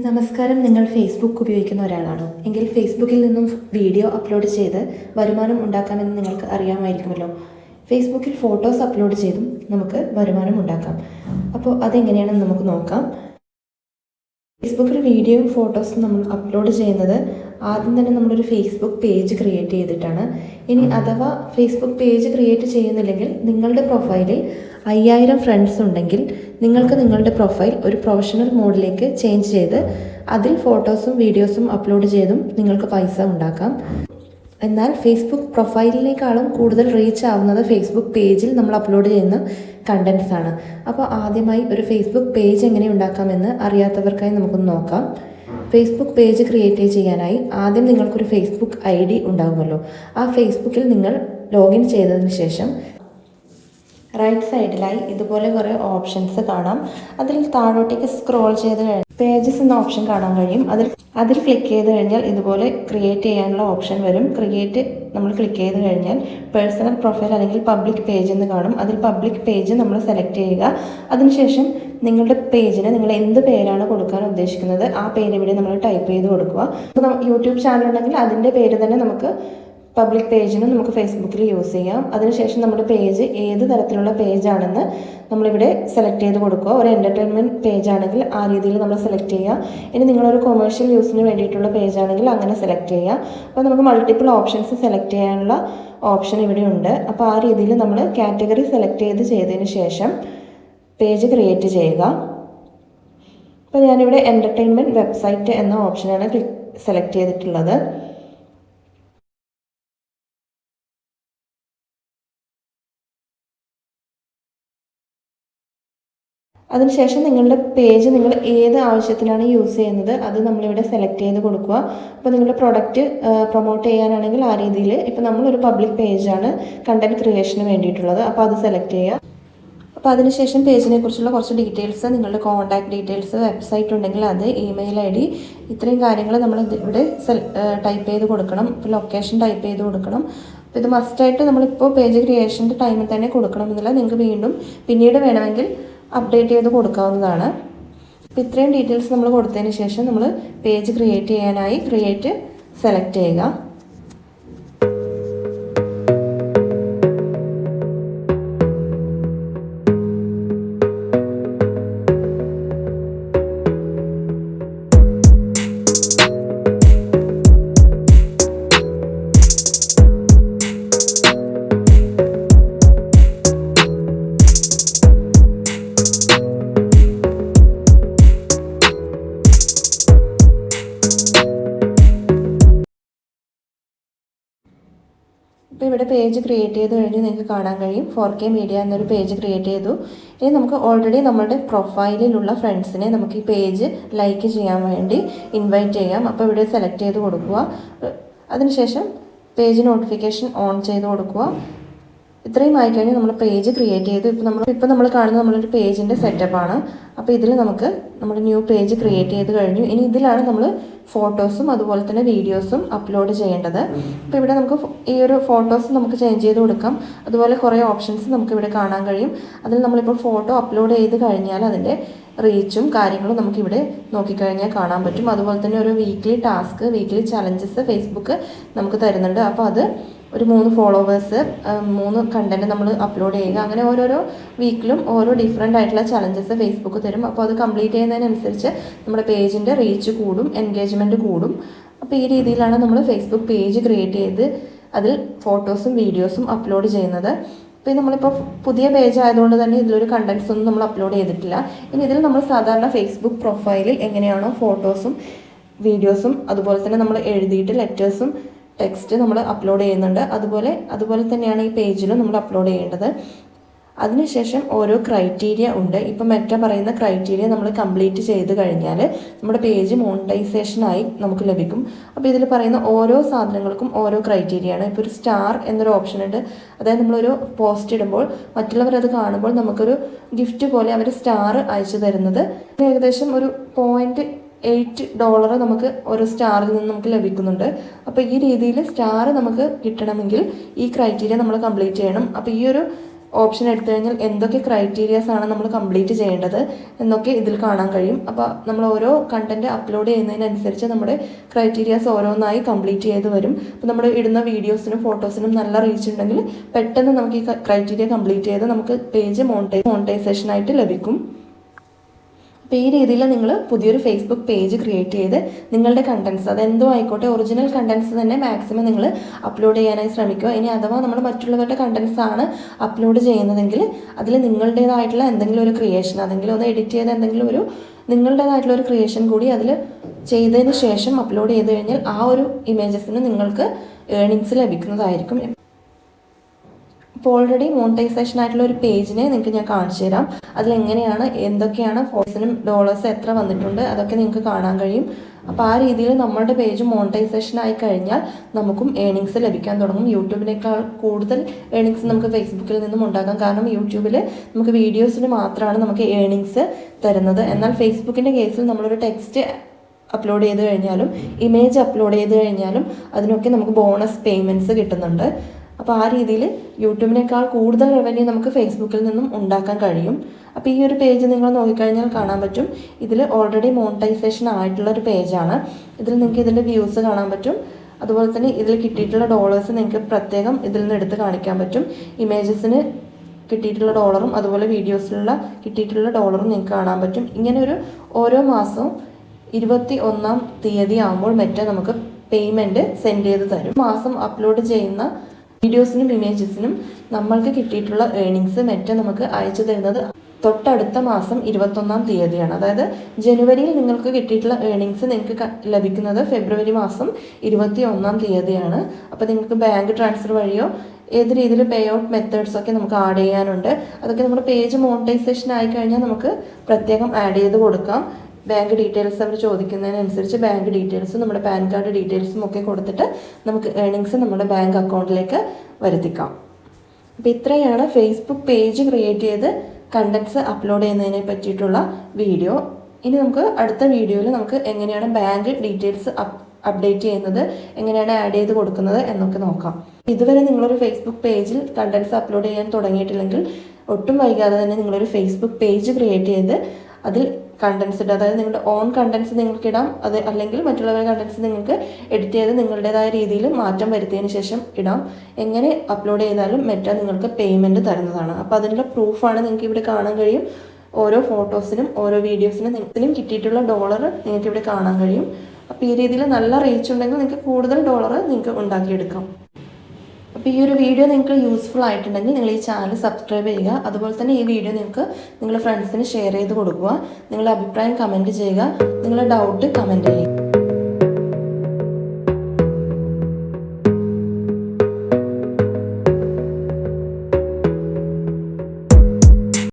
നമസ്കാരം. നിങ്ങൾ ഫേസ്ബുക്ക് ഉപയോഗിക്കുന്ന ഒരാളാണോ? എങ്കിൽ ഫേസ്ബുക്കിൽ നിന്നും വീഡിയോ അപ്ലോഡ് ചെയ്ത് വരുമാനം ഉണ്ടാക്കാമെന്ന് നിങ്ങൾക്ക് അറിയാമായിരിക്കുമല്ലോ. ഫേസ്ബുക്കിൽ ഫോട്ടോസ് അപ്ലോഡ് ചെയ്തും നമുക്ക് വരുമാനം ഉണ്ടാക്കാം. അപ്പോൾ അതെങ്ങനെയാണെന്ന് നമുക്ക് നോക്കാം. ഫേസ്ബുക്കിൽ വീഡിയോയും ഫോട്ടോസും നമ്മൾ അപ്ലോഡ് ചെയ്യുന്നത് ആദ്യം തന്നെ നമ്മളൊരു ഫേസ്ബുക്ക് പേജ് ക്രിയേറ്റ് ചെയ്തിട്ടാണ്. ഇനി അഥവാ ഫേസ്ബുക്ക് പേജ് ക്രിയേറ്റ് ചെയ്യുന്നില്ലെങ്കിൽ നിങ്ങളുടെ പ്രൊഫൈലിൽ അയ്യായിരം ഫ്രണ്ട്സ് ഉണ്ടെങ്കിൽ നിങ്ങൾക്ക് നിങ്ങളുടെ പ്രൊഫൈൽ ഒരു പ്രൊഫഷണൽ മോഡിലേക്ക് ചേഞ്ച് ചെയ്ത് അതിൽ ഫോട്ടോസും വീഡിയോസും അപ്ലോഡ് ചെയ്തും നിങ്ങൾക്ക് പൈസ ഉണ്ടാക്കാം. എന്നാൽ ഫേസ്ബുക്ക് പ്രൊഫൈലിനേക്കാളും കൂടുതൽ റീച്ച് ആവുന്നത് ഫേസ്ബുക്ക് പേജിൽ നമ്മൾ അപ്ലോഡ് ചെയ്യുന്ന കണ്ടൻസ് ആണ്. അപ്പോൾ ആദ്യമായി ഒരു ഫേസ്ബുക്ക് പേജ് എങ്ങനെ ഉണ്ടാക്കാമെന്ന് അറിയാത്തവർക്കായി നമുക്കൊന്ന് നോക്കാം. ഫേസ്ബുക്ക് പേജ് ക്രിയേറ്റ് ചെയ്യാനായി ആദ്യം നിങ്ങൾക്കൊരു ഫേസ്ബുക്ക് ഐ ഡി ഉണ്ടാകുമല്ലോ ആ ഫേസ്ബുക്കിൽ നിങ്ങൾ ലോഗിൻ ചെയ്തതിന് ശേഷം റൈറ്റ് സൈഡിലായി ഇതുപോലെ കുറേ ഓപ്ഷൻസ് കാണാം. അതിൽ താഴോട്ടേക്ക് സ്ക്രോൾ ചെയ്ത് കഴിഞ്ഞാൽ പേജസ് എന്ന ഓപ്ഷൻ കാണാൻ കഴിയും. അതിൽ അതിൽ ക്ലിക്ക് ചെയ്ത് കഴിഞ്ഞാൽ ഇതുപോലെ ക്രിയേറ്റ് ചെയ്യാനുള്ള ഓപ്ഷൻ വരും. ക്രിയേറ്റ് നമ്മൾ ക്ലിക്ക് ചെയ്ത് കഴിഞ്ഞാൽ പേഴ്സണൽ പ്രൊഫൈൽ അല്ലെങ്കിൽ പബ്ലിക് പേജ് എന്ന് കാണും. അതിൽ പബ്ലിക് പേജ് നമ്മൾ സെലക്ട് ചെയ്യുക. അതിനുശേഷം നിങ്ങളുടെ പേജിന് നിങ്ങൾ എന്ത് പേരാണ് കൊടുക്കാൻ ഉദ്ദേശിക്കുന്നത് ആ പേര് ഇവിടെ നമ്മൾ ടൈപ്പ് ചെയ്ത് കൊടുക്കുക. യൂട്യൂബ് ചാനൽ ഉണ്ടെങ്കിൽ അതിന്റെ പേര് തന്നെ നമുക്ക് പബ്ലിക് പേജിന് നമുക്ക് ഫേസ്ബുക്കിൽ യൂസ് ചെയ്യാം. അതിനുശേഷം നമ്മുടെ പേജ് ഏത് തരത്തിലുള്ള പേജാണെന്ന് നമ്മളിവിടെ സെലക്ട് ചെയ്ത് കൊടുക്കുക. ഒരു എന്റർടൈൻമെന്റ് പേജാണെങ്കിൽ ആ രീതിയിൽ നമ്മൾ സെലക്ട് ചെയ്യുക ഇനി നിങ്ങളൊരു കൊമേഴ്ഷ്യൽ യൂസിന് വേണ്ടിയിട്ടുള്ള പേജാണെങ്കിൽ അങ്ങനെ സെലക്ട് ചെയ്യുക അപ്പോൾ നമുക്ക് മൾട്ടിപ്പിൾ ഓപ്ഷൻസ് സെലക്ട് ചെയ്യാനുള്ള ഓപ്ഷൻ ഇവിടെ ഉണ്ട് അപ്പോൾ ആ രീതിയിൽ നമ്മൾ കാറ്റഗറി സെലക്ട് ചെയ്ത് ചെയ്തതിന് ശേഷം പേജ് ക്രിയേറ്റ് ചെയ്യുക. അപ്പോൾ ഞാനിവിടെ എന്റർടൈൻമെന്റ് വെബ്സൈറ്റ് എന്ന ഓപ്ഷനാണ് ക്ലിക്ക് സെലക്ട് ചെയ്തിട്ടുള്ളത്. അതിനുശേഷം നിങ്ങളുടെ പേജ് നിങ്ങൾ ഏത് ആവശ്യത്തിനാണ് യൂസ് ചെയ്യുന്നത് അത് നമ്മളിവിടെ സെലക്ട് ചെയ്ത് കൊടുക്കുക. അപ്പോൾ നിങ്ങളുടെ പ്രൊഡക്റ്റ് പ്രൊമോട്ട് ചെയ്യാനാണെങ്കിൽ ആ രീതിയിൽ ഇപ്പോൾ നമ്മളൊരു പബ്ലിക് പേജാണ് കണ്ടന്റ് ക്രിയേഷന് വേണ്ടിയിട്ടുള്ളത്. അപ്പോൾ അത് സെലക്ട് ചെയ്യുക. അപ്പോൾ അതിനുശേഷം പേജിനെ കുറിച്ചുള്ള കുറച്ച് ഡീറ്റെയിൽസ് നിങ്ങളുടെ കോൺടാക്ട് ഡീറ്റെയിൽസ് വെബ്സൈറ്റ് ഉണ്ടെങ്കിൽ അത് ഇമെയിൽ ഐ ഡി ഇത്രയും കാര്യങ്ങൾ നമ്മൾ ഇവിടെ ടൈപ്പ് ചെയ്ത് കൊടുക്കണം. ഇപ്പോൾ ലൊക്കേഷൻ ടൈപ്പ് ചെയ്ത് കൊടുക്കണം. അപ്പോൾ ഇത് മസ്റ്റായിട്ട് നമ്മളിപ്പോൾ പേജ് ക്രിയേഷന്റെ ടൈമിൽ തന്നെ കൊടുക്കണം കൊടുക്കണമെന്നില്ല നിങ്ങൾക്ക് വീണ്ടും പിന്നീട് വേണമെങ്കിൽ അപ്ഡേറ്റ് ചെയ്ത് കൊടുക്കാവുന്നതാണ്. അപ്പോൾ ഇത്രയും ഡീറ്റെയിൽസ് നമ്മൾ കൊടുത്തതിന് ശേഷം നമ്മൾ പേജ് ക്രിയേറ്റ് ചെയ്യാനായി ക്രിയേറ്റ് സെലക്ട് ചെയ്യുക. ഇപ്പോൾ ഇവിടെ പേജ് ക്രിയേറ്റ് ചെയ്ത് കഴിഞ്ഞ് നിങ്ങൾക്ക് കാണാൻ കഴിയും. ഫോർ കെ മീഡിയ എന്നൊരു പേജ് ക്രിയേറ്റ് ചെയ്തു. ഇനി നമുക്ക് ഓൾറെഡി നമ്മുടെ പ്രൊഫൈലിലുള്ള ഫ്രണ്ട്സിനെ നമുക്ക് ഈ പേജ് ലൈക്ക് ചെയ്യാൻ വേണ്ടി ഇൻവൈറ്റ് ചെയ്യാം. അപ്പോൾ ഇവിടെ സെലക്ട് ചെയ്ത് കൊടുക്കുക. അതിനുശേഷം പേജ് നോട്ടിഫിക്കേഷൻ ഓൺ ചെയ്ത് കൊടുക്കുക. ഇത്രയും ആയിക്കഴിഞ്ഞാൽ നമ്മൾ പേജ് ക്രിയേറ്റ് ചെയ്തു ഇപ്പോൾ നമ്മൾ ഇപ്പോൾ നമ്മൾ കാണുന്ന നമ്മളൊരു പേജിന്റെ സെറ്റപ്പാണ് അപ്പോൾ ഇതിൽ നമുക്ക് നമ്മുടെ ന്യൂ പേജ് ക്രിയേറ്റ് ചെയ്ത് കഴിഞ്ഞു. ഇനി ഇതിലാണ് നമ്മൾ ഫോട്ടോസും അതുപോലെ തന്നെ വീഡിയോസും അപ്ലോഡ് ചെയ്യേണ്ടത്. അപ്പോൾ ഇവിടെ നമുക്ക് ഈ ഒരു ഫോട്ടോസ് നമുക്ക് ചേഞ്ച് ചെയ്ത് കൊടുക്കാം. അതുപോലെ കുറേ ഓപ്ഷൻസ് നമുക്ക് ഇവിടെ കാണാൻ കഴിയും. അതിൽ നമ്മളിപ്പോൾ ഫോട്ടോ അപ്ലോഡ് ചെയ്ത് കഴിഞ്ഞാൽ അതിന്റെ റീച്ചും കാര്യങ്ങളും നമുക്കിവിടെ നോക്കിക്കഴിഞ്ഞാൽ കാണാൻ പറ്റും. അതുപോലെ തന്നെ ഒരു weekly task weekly challenges Facebook നമുക്ക് തരുന്നുണ്ട്. അപ്പോൾ അത് ഒരു മൂന്ന് ഫോളോവേഴ്സ് മൂന്ന് കണ്ടന്റ് നമ്മൾ അപ്ലോഡ് ചെയ്യുക. അങ്ങനെ ഓരോരോ വീക്കിലും ഓരോ ഡിഫറെന്റ് ആയിട്ടുള്ള ചലഞ്ചസ് ഫേസ്ബുക്ക് തരും. അപ്പോൾ അത് കംപ്ലീറ്റ് ചെയ്യുന്നതിനനുസരിച്ച് നമ്മുടെ പേജിന്റെ റീച്ച് കൂടും എൻഗേജ്മെന്റ് കൂടും. അപ്പോൾ ഈ രീതിയിലാണ് നമ്മൾ ഫേസ്ബുക്ക് പേജ് ക്രിയേറ്റ് ചെയ്ത് അതിൽ ഫോട്ടോസും വീഡിയോസും അപ്ലോഡ് ചെയ്യുന്നത്. ഇപ്പോൾ നമ്മളിപ്പോൾ പുതിയ പേജ് ആയതുകൊണ്ട് തന്നെ ഇതിലൊരു കണ്ടൻസ് ഒന്നും നമ്മൾ അപ്ലോഡ് ചെയ്തിട്ടില്ല. ഇനി ഇതിൽ നമ്മൾ സാധാരണ ഫേസ്ബുക്ക് പ്രൊഫൈലിൽ എങ്ങനെയാണോ ഫോട്ടോസും വീഡിയോസും അതുപോലെ തന്നെ നമ്മൾ എഴുതിയിട്ട് ലെറ്റേഴ്സും ടെക്സ്റ്റ് നമ്മൾ അപ്ലോഡ് ചെയ്യുന്നുണ്ട്. അതുപോലെ അതുപോലെ തന്നെയാണ് ഈ പേജിലും നമ്മൾ അപ്ലോഡ് ചെയ്യേണ്ടത്. അതിനുശേഷം ഓരോ ക്രൈറ്റീരിയ ഉണ്ട്. ഇപ്പം മെറ്റ പറയുന്ന ക്രൈറ്റീരിയ നമ്മൾ കംപ്ലീറ്റ് ചെയ്ത് കഴിഞ്ഞാൽ നമ്മുടെ പേജ് മോണിറ്റൈസേഷനായി നമുക്ക് ലഭിക്കും. അപ്പോൾ ഇതിൽ പറയുന്ന ഓരോ സാധനങ്ങൾക്കും ഓരോ ക്രൈറ്റീരിയ ആണ്. ഇപ്പോൾ ഒരു സ്റ്റാർ എന്നൊരു ഓപ്ഷൻ ഉണ്ട്. അതായത് നമ്മളൊരു പോസ്റ്റ് ഇടുമ്പോൾ മറ്റുള്ളവർ അത് കാണുമ്പോൾ നമുക്കൊരു ഗിഫ്റ്റ് പോലെ അവർ സ്റ്റാർ അയച്ചു തരുന്നത്. ഏകദേശം ഒരു പോയിന്റ് എയ്റ്റ് ഡോളർ നമുക്ക് ഒരു സ്റ്റാറിൽ നിന്ന് നമുക്ക് ലഭിക്കുന്നുണ്ട്. അപ്പോൾ ഈ രീതിയിൽ സ്റ്റാർ നമുക്ക് കിട്ടണമെങ്കിൽ ഈ ക്രൈറ്റീരിയ നമ്മൾ കംപ്ലീറ്റ് ചെയ്യണം. അപ്പോൾ ഈ ഒരു ഓപ്ഷൻ എടുത്തു കഴിഞ്ഞാൽ എന്തൊക്കെ ക്രൈറ്റീരിയാസ് ആണ് നമ്മൾ കംപ്ലീറ്റ് ചെയ്യേണ്ടത് എന്നൊക്കെ ഇതിൽ കാണാൻ കഴിയും. അപ്പോൾ നമ്മൾ ഓരോ കണ്ടന്റ് അപ്ലോഡ് ചെയ്യുന്നതിനനുസരിച്ച് നമ്മുടെ ക്രൈറ്റീരിയാസ് ഓരോന്നായി കംപ്ലീറ്റ് ചെയ്ത് വരും. അപ്പോൾ നമ്മൾ ഇടുന്ന വീഡിയോസിനും ഫോട്ടോസിനും നല്ല റീച്ച് ഉണ്ടെങ്കിൽ പെട്ടെന്ന് നമുക്ക് ഈ ക്രൈറ്റീരിയ കംപ്ലീറ്റ് ചെയ്ത് നമുക്ക് പേജ് മോണിറ്റൈ മോണിറ്റൈസേഷനായിട്ട് ലഭിക്കും. അപ്പോൾ ഈ രീതിയിൽ നിങ്ങൾ പുതിയൊരു ഫേസ്ബുക്ക് പേജ് ക്രിയേറ്റ് ചെയ്ത് നിങ്ങളുടെ കണ്ടൻസ് അതെന്തോ ആയിക്കോട്ടെ ഒറിജിനൽ കണ്ടൻസ് തന്നെ മാക്സിമം നിങ്ങൾ അപ്ലോഡ് ചെയ്യാനായി ശ്രമിക്കുക. ഇനി അഥവാ നമ്മൾ മറ്റുള്ളവരുടെ കണ്ടൻസ് ആണ് അപ്ലോഡ് ചെയ്യുന്നതെങ്കിൽ അതിൽ നിങ്ങളുടേതായിട്ടുള്ള എന്തെങ്കിലും ഒരു ക്രിയേഷൻ അതെങ്കിലും ഒന്ന് എഡിറ്റ് ചെയ്ത എന്തെങ്കിലും ഒരു നിങ്ങളുടേതായിട്ടുള്ള ഒരു ക്രിയേഷൻ കൂടി അതിൽ ചെയ്തതിന് ശേഷം അപ്ലോഡ് ചെയ്ത് കഴിഞ്ഞാൽ ആ ഒരു ഇമേജസിന് നിങ്ങൾക്ക് ഏണിങ്സ് ലഭിക്കുന്നതായിരിക്കും. ഇപ്പോൾ ഓൾറെഡി മോണിറ്റൈസേഷൻ ആയിട്ടുള്ള ഒരു പേജിനെ നിങ്ങൾക്ക് ഞാൻ കാണിച്ചു തരാം. അതിലെങ്ങനെയാണ് എന്തൊക്കെയാണ് ഫോഴ്സിനും ഡോളേഴ്സ് എത്ര വന്നിട്ടുണ്ട് അതൊക്കെ നിങ്ങൾക്ക് കാണാൻ കഴിയും. അപ്പോൾ ആ രീതിയിൽ നമ്മളുടെ പേജ് മോണിറ്റൈസേഷൻ ആയി കഴിഞ്ഞാൽ നമുക്കും ഏണിങ്സ് ലഭിക്കാൻ തുടങ്ങും. യൂട്യൂബിനേക്കാൾ കൂടുതൽ ഏണിങ്സ് നമുക്ക് ഫേസ്ബുക്കിൽ നിന്നും ഉണ്ടാക്കാം. കാരണം യൂട്യൂബിൽ നമുക്ക് വീഡിയോസിന് മാത്രമാണ് നമുക്ക് ഏണിങ്സ് തരുന്നത്. എന്നാൽ ഫേസ്ബുക്കിന്റെ കേസിൽ നമ്മളൊരു ടെക്സ്റ്റ് അപ്ലോഡ് ചെയ്ത് കഴിഞ്ഞാലും ഇമേജ് അപ്ലോഡ് ചെയ്ത് കഴിഞ്ഞാലും അതിനൊക്കെ നമുക്ക് ബോണസ് പേയ്മെന്റ്സ് കിട്ടുന്നുണ്ട്. അപ്പോൾ ആ രീതിയിൽ യൂട്യൂബിനേക്കാൾ കൂടുതൽ റവന്യൂ നമുക്ക് ഫേസ്ബുക്കിൽ നിന്നും ഉണ്ടാക്കാൻ കഴിയും. അപ്പോൾ ഈ ഒരു പേജ് നിങ്ങൾ നോക്കിക്കഴിഞ്ഞാൽ കാണാൻ പറ്റും. ഇതിൽ ഓൾറെഡി മോണിറ്റൈസേഷൻ ആയിട്ടുള്ള ഒരു പേജാണ് ഇതിൽ നിങ്ങൾക്ക് ഇതിന്റെ വ്യൂസ് കാണാൻ പറ്റും. അതുപോലെ തന്നെ ഇതിൽ കിട്ടിയിട്ടുള്ള ഡോളേഴ്സ് നിങ്ങൾക്ക് പ്രത്യേകം ഇതിൽ നിന്ന് എടുത്ത് കാണിക്കാൻ പറ്റും. ഇമേജസിന് കിട്ടിയിട്ടുള്ള ഡോളറും അതുപോലെ വീഡിയോസിലുള്ള കിട്ടിയിട്ടുള്ള ഡോളറും നിങ്ങൾക്ക് കാണാൻ പറ്റും. ഇങ്ങനെ ഒരു ഓരോ മാസവും ഇരുപത്തി ഒന്നാം തീയതി ആകുമ്പോൾ മറ്റേ നമുക്ക് പേയ്മെന്റ് സെൻഡ് ചെയ്ത് തരും. മാസം അപ്ലോഡ് ചെയ്യുന്ന വീഡിയോസിനും ഇമേജസിനും നമ്മൾക്ക് കിട്ടിയിട്ടുള്ള ഏണിങ്സ് നെറ്റ് നമുക്ക് അയച്ചു തരുന്നത് തൊട്ടടുത്ത മാസം ഇരുപത്തൊന്നാം തീയതിയാണ്. അതായത് ജനുവരിയിൽ നിങ്ങൾക്ക് കിട്ടിയിട്ടുള്ള ഏണിങ്സ് നിങ്ങൾക്ക് ലഭിക്കുന്നത് ഫെബ്രുവരി മാസം ഇരുപത്തി ഒന്നാം തീയതിയാണ്. അപ്പോൾ നിങ്ങൾക്ക് ബാങ്ക് ട്രാൻസ്ഫർ വഴിയോ ഏത് രീതിയിൽ പേ ഔട്ട് മെത്തേഡ്സ് ഒക്കെ നമുക്ക് ആഡ് ചെയ്യാനുണ്ട്. അതൊക്കെ നമ്മുടെ പേജ് മോണിറ്റൈസേഷൻ ആയി കഴിഞ്ഞാൽ നമുക്ക് പ്രത്യേകം ആഡ് ചെയ്ത് കൊടുക്കാം. ബാങ്ക് ഡീറ്റെയിൽസ് അവർ ചോദിക്കുന്നതിനനുസരിച്ച് ബാങ്ക് ഡീറ്റെയിൽസും നമ്മുടെ പാൻ കാർഡ് ഡീറ്റെയിൽസും ഒക്കെ കൊടുത്തിട്ട് നമുക്ക് ഏണിങ്സ് നമ്മുടെ ബാങ്ക് അക്കൗണ്ടിലേക്ക് വരുത്തിക്കാം. അപ്പോൾ ഇത്രയാണ് ഫേസ്ബുക്ക് പേജ് ക്രിയേറ്റ് ചെയ്ത് കണ്ടൻസ് അപ്ലോഡ് ചെയ്യുന്നതിനെ പറ്റിയിട്ടുള്ള വീഡിയോ ഇനി നമുക്ക് അടുത്ത വീഡിയോയിൽ നമുക്ക് എങ്ങനെയാണ് ബാങ്ക് ഡീറ്റെയിൽസ് അപ്ഡേറ്റ് ചെയ്യുന്നത് എങ്ങനെയാണ് ആഡ് ചെയ്ത് കൊടുക്കുന്നത് എന്നൊക്കെ നോക്കാം. ഇതുവരെ നിങ്ങളൊരു ഫേസ്ബുക്ക് പേജിൽ കണ്ടൻസ് അപ്ലോഡ് ചെയ്യാൻ തുടങ്ങിയിട്ടില്ലെങ്കിൽ ഒട്ടും വൈകാതെ തന്നെ നിങ്ങളൊരു ഫേസ്ബുക്ക് പേജ് ക്രിയേറ്റ് ചെയ്ത് അതിൽ കണ്ടൻസ് ഇടുക അതായത് നിങ്ങളുടെ ഓൺ കണ്ടൻസ് നിങ്ങൾക്ക് ഇടാം. അത് അല്ലെങ്കിൽ മറ്റുള്ളവരുടെ കണ്ടൻസ് നിങ്ങൾക്ക് എഡിറ്റ് ചെയ്ത് നിങ്ങളുടേതായ രീതിയിൽ മാറ്റം വരുത്തിയതിന് ശേഷം ഇടാം. എങ്ങനെ അപ്ലോഡ് ചെയ്താലും മെറ്റ നിങ്ങൾക്ക് പേയ്മെന്റ് തരുന്നതാണ്. അപ്പോൾ അതിന്റെ പ്രൂഫാണ് നിങ്ങൾക്ക് ഇവിടെ കാണാൻ കഴിയും. ഓരോ ഫോട്ടോസിനും ഓരോ വീഡിയോസിനും നിങ്ങൾക്കും കിട്ടിയിട്ടുള്ള ഡോളർ നിങ്ങൾക്ക് ഇവിടെ കാണാൻ കഴിയും. അപ്പോൾ ഈ രീതിയിൽ നല്ല റീച്ച് ഉണ്ടെങ്കിൽ നിങ്ങൾക്ക് കൂടുതൽ ഡോളർ നിങ്ങൾക്ക് ഉണ്ടാക്കിയെടുക്കാം. അപ്പോൾ ഈ ഒരു വീഡിയോ നിങ്ങൾക്ക് യൂസ്ഫുൾ ആയിട്ടുണ്ടെങ്കിൽ നിങ്ങൾ ഈ ചാനൽ സബ്സ്ക്രൈബ് ചെയ്യുക. അതുപോലെ തന്നെ ഈ വീഡിയോ നിങ്ങൾക്ക് നിങ്ങളുടെ ഫ്രണ്ട്സിന് ഷെയർ ചെയ്ത് കൊടുക്കുക. നിങ്ങളുടെ അഭിപ്രായം കമന്റ് ചെയ്യുക. നിങ്ങളുടെ ഡൗട്ട് കമന്റ് ചെയ്യുക.